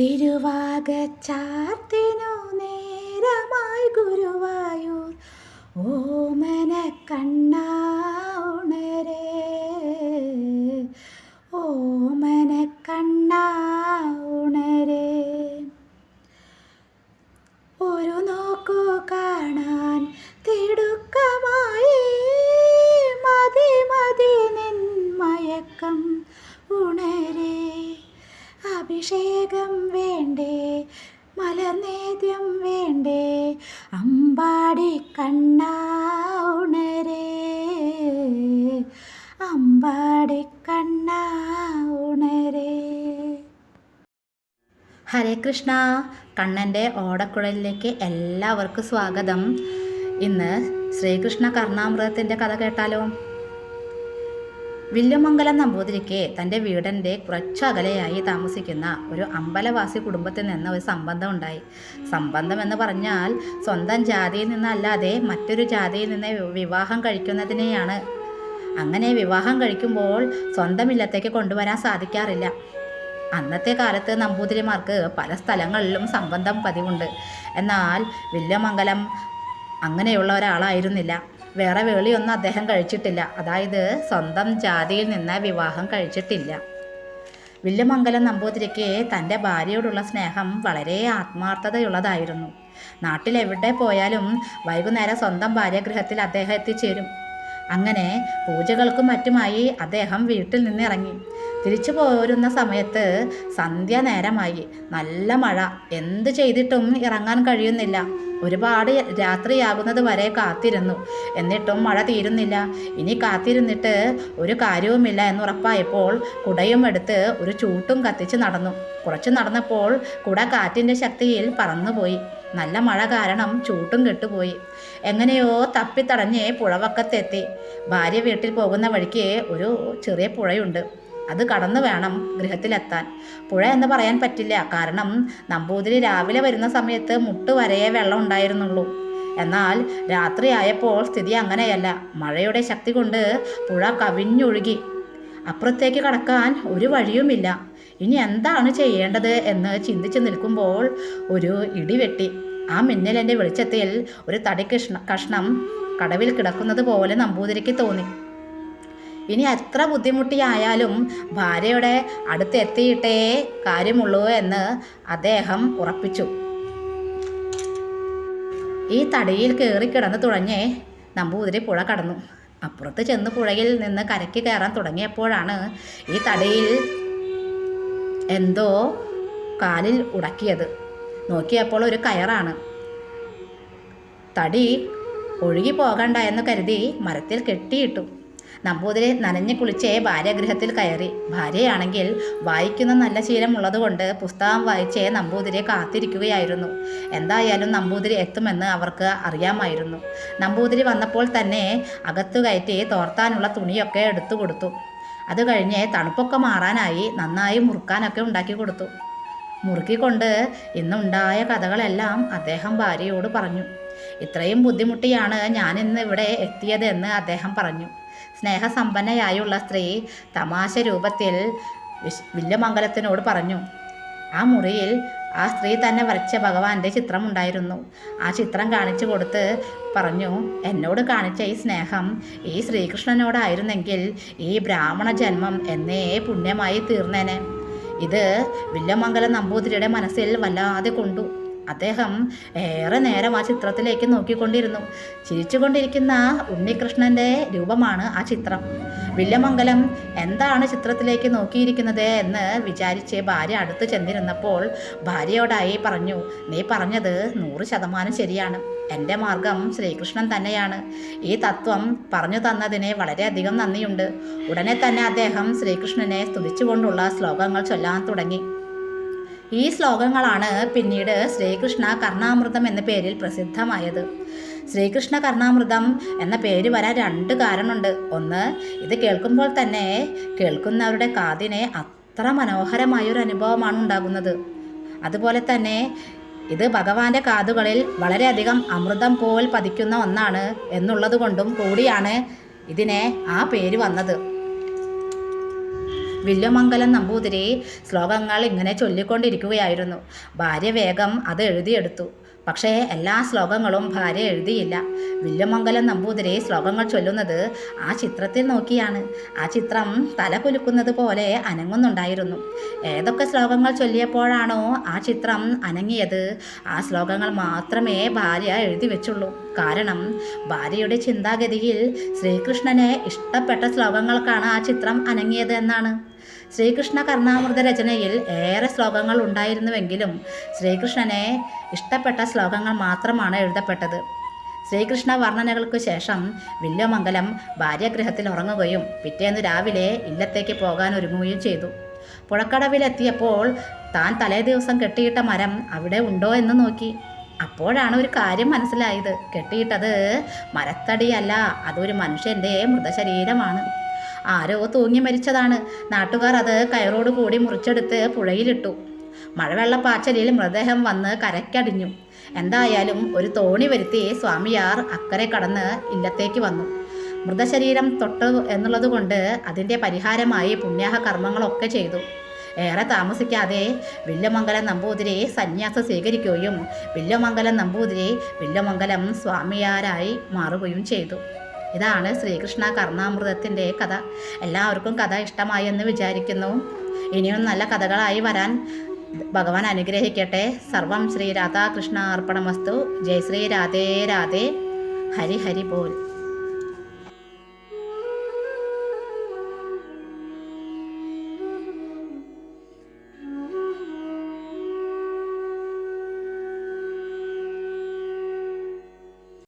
തിരുവാകച്ചാർത്തിനു നേരമായി ഗുരുവായൂർ. ഓമന കണ്ണ ഉണരേ. ഓമന കണ്ണ ഉണരേ. ഒരു നോക്കു കാണാൻ തിടുക്കമായി. മതി മതി നിൻ മയക്കം ഉണരേ. അഭിഷേകം വേണ്ടേ? മലനേദ്യം വേണ്ടേ? അമ്പാടി കണ്ണാ ഉണരേ? അമ്പാടി കണ്ണാ ഉണരേ? ഹരേ കൃഷ്ണ. കണ്ണന്റെ ഓടക്കുഴലിലേക്ക് എല്ലാവർക്കും സ്വാഗതം. ഇന്ന് ശ്രീകൃഷ്ണ കർണാമൃതത്തിന്റെ കഥ കേട്ടാലോ? വില്ലുമംഗലം നമ്പൂതിരിക്ക് തന്റെ വീടിന്റെ കുറച്ചകലെയായി താമസിക്കുന്ന ഒരു അമ്പലവാസി കുടുംബത്തിൽ നിന്ന് ഒരു സംബന്ധം ഉണ്ടായി സംബന്ധം എന്ന് പറഞ്ഞാൽ സ്വന്തം ജാതിയിൽ നിന്നല്ലാതെ മറ്റൊരു ജാതിയിൽ നിന്ന് വിവാഹം കഴിക്കുന്നതിനെയാണ്. അങ്ങനെ വിവാഹം കഴിക്കുമ്പോൾ സ്വന്തം ഇല്ലത്തേക്ക് കൊണ്ടുവരാൻ സാധിക്കാറില്ല. അന്നത്തെ കാലത്ത് നമ്പൂതിരിമാർക്ക് പല സ്ഥലങ്ങളിലും സംബന്ധം പതിവുണ്ട്. എന്നാൽ വില്യമംഗലം അങ്ങനെയുള്ള ഒരാളായിരുന്നില്ല. വേറെ വേളിയൊന്നും അദ്ദേഹം കഴിച്ചിട്ടില്ല. അതായത് സ്വന്തം ജാതിയിൽ നിന്ന് വിവാഹം കഴിച്ചിട്ടില്ല. വില്യമംഗലം നമ്പൂതിരിക്ക് തന്റെ ഭാര്യയോടുള്ള സ്നേഹം വളരെ ആത്മാർത്ഥതയുള്ളതായിരുന്നു. നാട്ടിലെവിടെ പോയാലും വൈകുന്നേരം സ്വന്തം ഭാര്യഗൃഹത്തിൽ അദ്ദേഹം എത്തിച്ചേരും. അങ്ങനെ പൂജകൾക്കും മറ്റുമായി അദ്ദേഹം വീട്ടിൽ നിന്നിറങ്ങി. തിരിച്ചു പോരുന്ന സമയത്ത് സന്ധ്യ നേരമായി. നല്ല മഴ. എന്ത് ചെയ്തിട്ടും ഇറങ്ങാൻ കഴിയുന്നില്ല. ഒരുപാട് രാത്രിയാകുന്നത് വരെ കാത്തിരുന്നു. എന്നിട്ടും മഴ തീരുന്നില്ല. ഇനി കാത്തിരുന്നിട്ട് ഒരു കാര്യവുമില്ല എന്ന് എന്നുറപ്പായപ്പോൾ കുടയും എടുത്ത് ഒരു ചൂട്ടും കത്തിച്ച് നടന്നു. കുറച്ച് നടന്നപ്പോൾ കുട കാറ്റിന്റെ ശക്തിയിൽ പറന്നുപോയി. നല്ല മഴ കാരണം ചൂട്ടും കെട്ടുപോയി. എങ്ങനെയോ തപ്പിത്തടഞ്ഞ് പുഴവക്കത്തെത്തി. ഭാര്യ വീട്ടിൽ പോകുന്ന വഴിക്ക് ഒരു ചെറിയ പുഴയുണ്ട്. അത് കടന്നു വേണം ഗൃഹത്തിലെത്താൻ. പുഴ എന്ന് പറയാൻ പറ്റില്ല. കാരണം നമ്പൂതിരി രാവിലെ വരുന്ന സമയത്ത് മുട്ട് വരെയേ വെള്ളം ഉണ്ടായിരുന്നുള്ളൂ. എന്നാൽ രാത്രിയായപ്പോൾ സ്ഥിതി അങ്ങനെയല്ല. മഴയുടെ ശക്തി കൊണ്ട് പുഴ കവിഞ്ഞൊഴുകി. അപ്പുറത്തേക്ക് കടക്കാൻ ഒരു വഴിയുമില്ല. ഇനി എന്താണ് ചെയ്യേണ്ടത് എന്ന് ചിന്തിച്ചു നിൽക്കുമ്പോൾ ഒരു ഇടിവെട്ടി ആ മിന്നലിന്റെ വെളിച്ചത്തിൽ ഒരു തടി കഷ്ണ കഷ്ണം കടവിൽ കിടക്കുന്നത് പോലെ നമ്പൂതിരിക്ക് തോന്നി. ഇനി എത്ര ബുദ്ധിമുട്ടിയായാലും ഭാര്യയുടെ അടുത്ത് എത്തിയിട്ടേ കാര്യമുള്ളൂ എന്ന് അദ്ദേഹം ഉറപ്പിച്ചു. ഈ തടിയിൽ കയറി കിടന്ന് തുടങ്ങി നമ്പൂതിരി പുഴ കടന്നു. അപ്പുറത്ത് ചെന്ന് പുഴയിൽ നിന്ന് കരയ്ക്ക് കയറാൻ തുടങ്ങിയപ്പോഴാണ് ഈ തടിയിൽ എന്തോ കാലിൽ ഉടക്കിയത്. നോക്കിയപ്പോൾ ഒരു കയറാണ്. തടി ഒഴുകി പോകണ്ട എന്ന് കരുതി മരത്തിൽ കെട്ടിയിട്ടു. നമ്പൂതിരി നനഞ്ഞു കുളിച്ച് ഭാര്യഗൃഹത്തിൽ കയറി. ഭാര്യയാണെങ്കിൽ വായിക്കുന്ന നല്ല ശീലമുള്ളതുകൊണ്ട് പുസ്തകം വായിച്ച് നമ്പൂതിരിയെ കാത്തിരിക്കുകയായിരുന്നു. എന്തായാലും നമ്പൂതിരി എത്തുമെന്ന് അവർക്ക് അറിയാമായിരുന്നു. നമ്പൂതിരി വന്നപ്പോൾ തന്നെ അകത്തു കയറ്റി തോർത്താനുള്ള തുണിയൊക്കെ എടുത്തു കൊടുത്തു. അത് കഴിഞ്ഞ് തണുപ്പൊക്കെ മാറാനായി നന്നായി മുറുക്കാനൊക്കെ ഉണ്ടാക്കി കൊടുത്തു. മുറുക്കിക്കൊണ്ട് ഇന്നുണ്ടായ കഥകളെല്ലാം അദ്ദേഹം ഭാര്യയോട് പറഞ്ഞു. ഇത്രയും ബുദ്ധിമുട്ടിയാണ് ഞാനിന്ന് ഇവിടെ എത്തിയതെന്ന് അദ്ദേഹം പറഞ്ഞു. സ്നേഹസമ്പന്നയായുള്ള സ്ത്രീ തമാശ രൂപത്തിൽ വിശ് വില്യമംഗലത്തിനോട് പറഞ്ഞു ആ മുറിയിൽ ആ സ്ത്രീ തന്നെ വരച്ച ഭഗവാന്റെ ചിത്രമുണ്ടായിരുന്നു. ആ ചിത്രം കാണിച്ചു കൊടുത്ത് പറഞ്ഞു എന്നോട് കാണിച്ച ഈ സ്നേഹം ഈ ശ്രീകൃഷ്ണനോടായിരുന്നെങ്കിൽ ഈ ബ്രാഹ്മണ ജന്മം എന്നേ പുണ്യമായി തീർന്നേനെ. ഇത് വില്ലമംഗലം നമ്പൂതിരിയുടെ മനസ്സിൽ വല്ലാതെ കൊണ്ടു. അദ്ദേഹം ഏറെ നേരം ആ ചിത്രത്തിലേക്ക് നോക്കിക്കൊണ്ടിരുന്നു. ചിരിച്ചുകൊണ്ടിരിക്കുന്ന ഉണ്ണികൃഷ്ണന്റെ രൂപമാണ് ആ ചിത്രം. വില്ലമംഗലം എന്താണ് ചിത്രത്തിലേക്ക് നോക്കിയിരിക്കുന്നത് എന്ന് വിചാരിച്ച് ഭാര്യ അടുത്ത് ചെന്നിരുന്നപ്പോൾ ഭാര്യയോടായി പറഞ്ഞു നീ പറഞ്ഞത് നൂറ് ശതമാനം ശരിയാണ്. എന്റെ മാർഗം ശ്രീകൃഷ്ണൻ തന്നെയാണ്. ഈ തത്വം പറഞ്ഞു തന്നതിന് വളരെയധികം നന്ദിയുണ്ട്. ഉടനെ തന്നെ അദ്ദേഹം ശ്രീകൃഷ്ണനെ സ്തുതിച്ചുകൊണ്ടുള്ള ശ്ലോകങ്ങൾ ചൊല്ലാൻ തുടങ്ങി. ഈ ശ്ലോകങ്ങളാണ് പിന്നീട് ശ്രീകൃഷ്ണ കർണാമൃതം എന്ന പേരിൽ പ്രസിദ്ധമായത്. ശ്രീകൃഷ്ണ കർണാമൃതം എന്ന പേര് വരാൻ രണ്ട് കാരണമുണ്ട്. ഒന്ന് ഇത് കേൾക്കുമ്പോൾ തന്നെ കേൾക്കുന്നവരുടെ കാതിനെ അത്ര മനോഹരമായൊരു അനുഭവമാണ് ഉണ്ടാകുന്നത്. അതുപോലെ തന്നെ ഇത് ഭഗവാന്റെ കാതുകളിൽ വളരെയധികം അമൃതം പോൽ പതിക്കുന്ന ഒന്നാണ് എന്നുള്ളത് കൊണ്ടും കൂടിയാണ് ഇതിനെ ആ പേര് വന്നത്. വില്യമംഗലം നമ്പൂതിരി ശ്ലോകങ്ങൾ ഇങ്ങനെ ചൊല്ലിക്കൊണ്ടിരിക്കുകയായിരുന്നു. ഭാര്യ വേഗം അത് എഴുതിയെടുത്തു. പക്ഷേ എല്ലാ ശ്ലോകങ്ങളും ഭാര്യ എഴുതിയില്ല. വില്ലുമംഗലം നമ്പൂതിരി ശ്ലോകങ്ങൾ ചൊല്ലുന്നത് ആ ചിത്രത്തിൽ നോക്കിയാണ്. ആ ചിത്രം തല കുലുക്കുന്നത് പോലെ അനങ്ങുന്നുണ്ടായിരുന്നു. ഏതൊക്കെ ശ്ലോകങ്ങൾ ചൊല്ലിയപ്പോഴാണോ ആ ചിത്രം അനങ്ങിയത്? ആ ശ്ലോകങ്ങൾ മാത്രമേ ഭാര്യ എഴുതി വെച്ചുള്ളൂ. കാരണം ഭാര്യയുടെ ചിന്താഗതിയിൽ ശ്രീകൃഷ്ണനെ ഇഷ്ടപ്പെട്ട ശ്ലോകങ്ങൾക്കാണ് ആ ചിത്രം അനങ്ങിയത് എന്നാണ്. ശ്രീകൃഷ്ണ കർണാമൃത രചനയിൽ ഏറെ ശ്ലോകങ്ങൾ ഉണ്ടായിരുന്നുവെങ്കിലും ശ്രീകൃഷ്ണനെ ഇഷ്ടപ്പെട്ട ശ്ലോകങ്ങൾ മാത്രമാണ് എഴുതപ്പെട്ടത്. ശ്രീകൃഷ്ണ വർണനകൾക്കു ശേഷം വില്യമംഗലം ഭാര്യഗൃഹത്തിൽ ഉറങ്ങുകയും പിറ്റേന്ന് രാവിലെ ഇല്ലത്തേക്ക് പോകാൻ ഒരുങ്ങുകയും ചെയ്തു. പുഴക്കടവിലെത്തിയപ്പോൾ താൻ തലേ ദിവസം കെട്ടിയിട്ട മരം അവിടെ ഉണ്ടോ എന്ന് നോക്കി. അപ്പോഴാണ് ഒരു കാര്യം മനസ്സിലായത്. കെട്ടിയിട്ടത് മരത്തടിയല്ല അതൊരു മനുഷ്യന്റെ മൃതശരീരമാണ്. ആരോ തൂങ്ങി മരിച്ചതാണ്. നാട്ടുകാർ അത് കയറോട് കൂടി മുറിച്ചെടുത്ത് പുഴയിലിട്ടു. മഴവെള്ളപ്പാച്ചലിൽ മൃതദേഹം വന്ന് കരയ്ക്കടിഞ്ഞു. എന്തായാലും ഒരു തോണി വരുത്തി സ്വാമിയാർ അക്കരെ കടന്ന് ഇല്ലത്തേക്ക് വന്നു. മൃതശരീരം തൊട്ട് എന്നുള്ളത് കൊണ്ട് അതിന്റെ പരിഹാരമായി പുണ്യാഹ കർമ്മങ്ങളൊക്കെ ചെയ്തു. ഏറെ താമസിക്കാതെ വില്യമംഗലം നമ്പൂതിരി സന്യാസം സ്വീകരിക്കുകയും വില്യമംഗലം നമ്പൂതിരി വില്യമംഗലം സ്വാമിയാരായി മാറുകയും ചെയ്തു. ഇതാണ് ശ്രീകൃഷ്ണ കർണാമൃതത്തിന്റെ കഥ. എല്ലാവർക്കും കഥ ഇഷ്ടമായി എന്ന് വിചാരിക്കുന്നു. ഇനിയും നല്ല കഥകളായി വരാൻ ഭഗവാൻ അനുഗ്രഹിക്കട്ടെ. സർവം ശ്രീ രാധാകൃഷ്ണ അർപ്പണമസ്തു. ജയ് ശ്രീ രാധേ രാധേ. ഹരി ഹരി പോൽ